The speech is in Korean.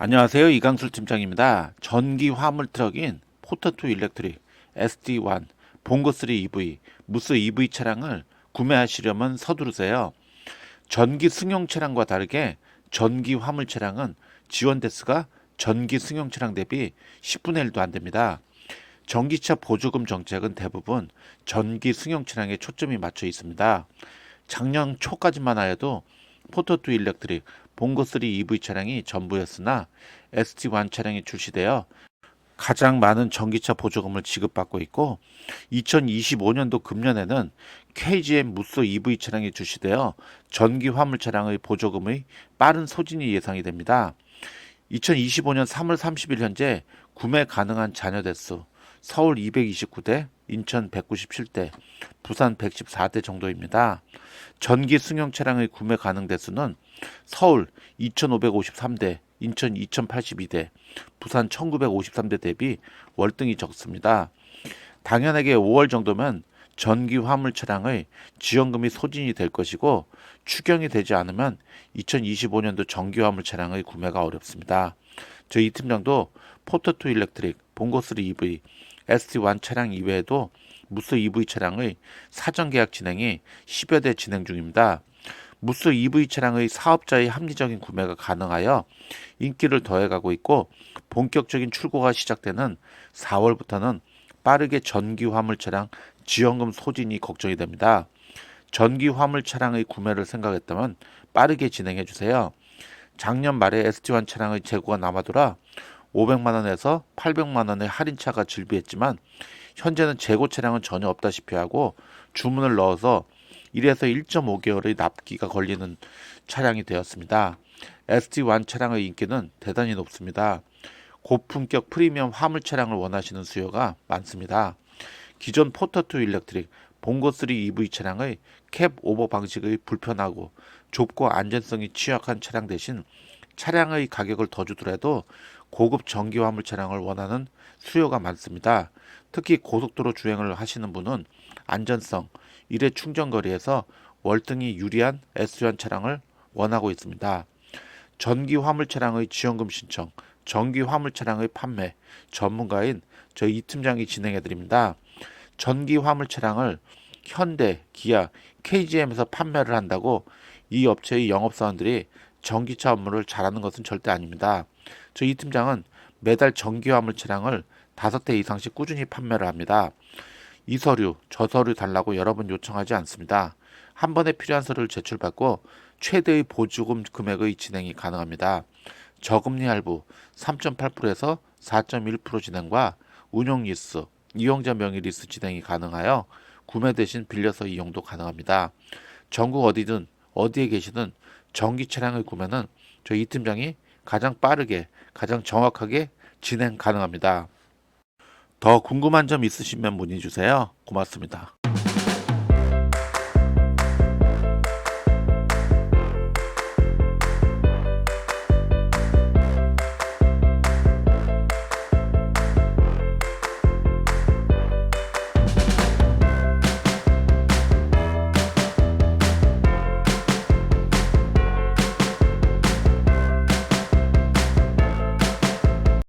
안녕하세요. 이강술 팀장입니다. 전기 화물 트럭인 포터2 일렉트릭 SD1 봉고3 EV 무스 EV 차량을 구매하시려면 서두르세요. 전기 승용 차량과 다르게 전기 화물 차량은 지원 대수가 전기 승용 차량 대비 10분의 1도 안 됩니다. 전기차 보조금 정책은 대부분 전기 승용 차량에 초점이 맞춰 있습니다. 작년 초까지만 하여도 포터2 일렉트릭 봉고3 EV 차량이 전부였으나 ST1 차량이 출시되어 가장 많은 전기차 보조금을 지급받고 있고 2025년도 금년에는 KGM 무쏘 EV 차량이 출시되어 전기 화물 차량의 보조금의 빠른 소진이 예상이 됩니다. 2025년 3월 30일 현재 구매 가능한 자녀 대수 서울 229대, 인천 197대, 부산 114대 정도입니다. 전기 승용 차량의 구매 가능 대수는 서울 2,553대, 인천 2,082대, 부산 1,953대 대비 월등히 적습니다. 당연하게 5월 정도면 전기 화물 차량의 지원금이 소진이 될 것이고 추경이 되지 않으면 2025년도 전기 화물 차량의 구매가 어렵습니다. 저희 이 팀장도 포터2 일렉트릭, 봉고3 EV, ST1 차량 이외에도 무쏘 EV 차량의 사전 계약 진행이 10여 대 진행 중입니다. 무쏘 EV 차량의 사업자의 합리적인 구매가 가능하여 인기를 더해가고 있고 본격적인 출고가 시작되는 4월부터는 빠르게 전기 화물 차량 지원금 소진이 걱정이 됩니다. 전기 화물 차량의 구매를 생각했다면 빠르게 진행해 주세요. 작년 말에 ST1 차량의 재고가 남아돌아 500만 원에서 800만 원의 할인차가 즐비했지만 현재는 재고 차량은 전혀 없다시피 하고 주문을 넣어서 1에서 1.5개월의 납기가 걸리는 차량이 되었습니다. ST1 차량의 인기는 대단히 높습니다. 고품격 프리미엄 화물 차량을 원하시는 수요가 많습니다. 기존 포터2 일렉트릭 봉고3 EV 차량의 캡 오버 방식의 불편하고 좁고 안전성이 취약한 차량 대신 차량의 가격을 더 주더라도 고급 전기 화물 차량을 원하는 수요가 많습니다. 특히 고속도로 주행을 하시는 분은 안전성, 일회 충전 거리에서 월등히 유리한 S1 차량을 원하고 있습니다. 전기 화물 차량의 지원금 신청, 전기 화물 차량의 판매 전문가인 저희 이 팀장이 진행해 드립니다. 전기 화물 차량을 현대, 기아, KGM에서 판매를 한다고 이 업체의 영업사원들이 전기차 업무를 잘하는 것은 절대 아닙니다. 저희 이 팀장은 매달 전기 화물 차량을 다섯 대 이상씩 꾸준히 판매를 합니다. 이 서류, 저 서류 달라고 여러 번 요청하지 않습니다. 한 번에 필요한 서류를 제출받고 최대의 보조금 금액의 진행이 가능합니다. 저금리 할부 3.8%에서 4.1% 진행과 운용 리스, 이용자 명의 리스 진행이 가능하여 구매 대신 빌려서 이용도 가능합니다. 전국 어디든 어디에 계시든 전기 차량의 구매는 저희 이 팀장이 가장 빠르게, 가장 정확하게 진행 가능합니다. 더 궁금한 점 있으시면 문의 주세요. 고맙습니다.